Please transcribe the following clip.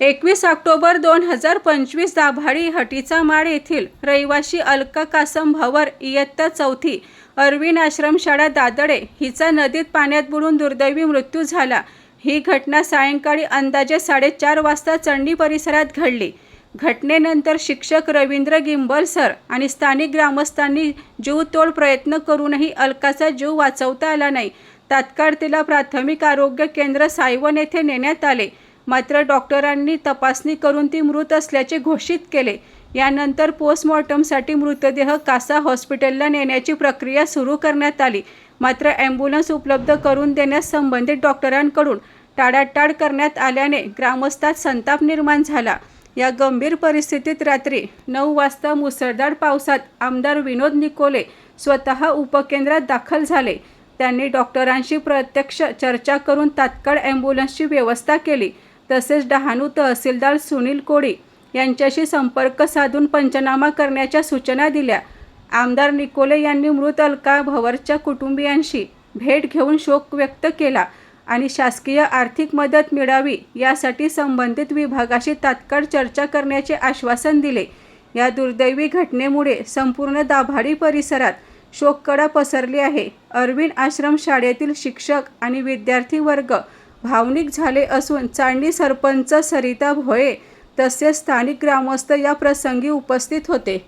एकवीस ऑक्टोबर दोन हजार पंचवीस दाभाडी हटीचा माळ येथील रहिवाशी अलका कासम भवर इयत्ता चौथी अरविंद आश्रमशाळा दादडे हिचा नदीत पाण्यात बुडून दुर्दैवी मृत्यू झाला. ही घटना सायंकाळी अंदाजे साडेचार वाजता चंडी परिसरात घडली. घटनेनंतर शिक्षक रवींद्र गिंबल सर आणि स्थानिक ग्रामस्थांनी जीवतोड प्रयत्न करूनही अलकाचा जीव वाचवता आला नाही. तात्काळ तिला प्राथमिक आरोग्य केंद्र सायवन येथे नेण्यात आले. मात्र डॉक्टरांनी तपासणी करून ती मृत असल्याचे घोषित केले. यानंतर पोस्टमॉर्टमसाठी मृतदेह कासा हॉस्पिटलला नेण्याची प्रक्रिया सुरू करण्यात आली. मात्र ॲम्ब्युलन्स उपलब्ध करून देण्यास संबंधित डॉक्टरांकडून टाळाटाळ करण्यात आल्याने ग्रामस्थात संताप निर्माण झाला. या गंभीर परिस्थितीत रात्री नऊ वाजता मुसळधार पावसात आमदार विनोद निकोले स्वतः उपकेंद्रात दाखल झाले. त्यांनी डॉक्टरांशी प्रत्यक्ष चर्चा करून तात्काळ ॲम्ब्युलन्सची व्यवस्था केली. तसेच डहाणू तहसीलदार सुनील कोळी यांच्याशी संपर्क साधून पंचनामा करण्याच्या सूचना दिल्या. आमदार निकोले यांनी मृत अलका भवरच्या कुटुंबियांशी भेट घेऊन शोक व्यक्त केला आणि शासकीय आर्थिक मदत मिळावी यासाठी संबंधित विभागाशी तात्काळ चर्चा करण्याचे आश्वासन दिले. या दुर्दैवी घटनेमुळे संपूर्ण दाभाडी परिसरात शोककडा पसरली आहे. अरविंद आश्रम शाळेतील शिक्षक आणि विद्यार्थी वर्ग भावनिक झाले असून चांडणी सरपंच सरिता भोये तसेच स्थानिक ग्रामस्थ या प्रसंगी उपस्थित होते.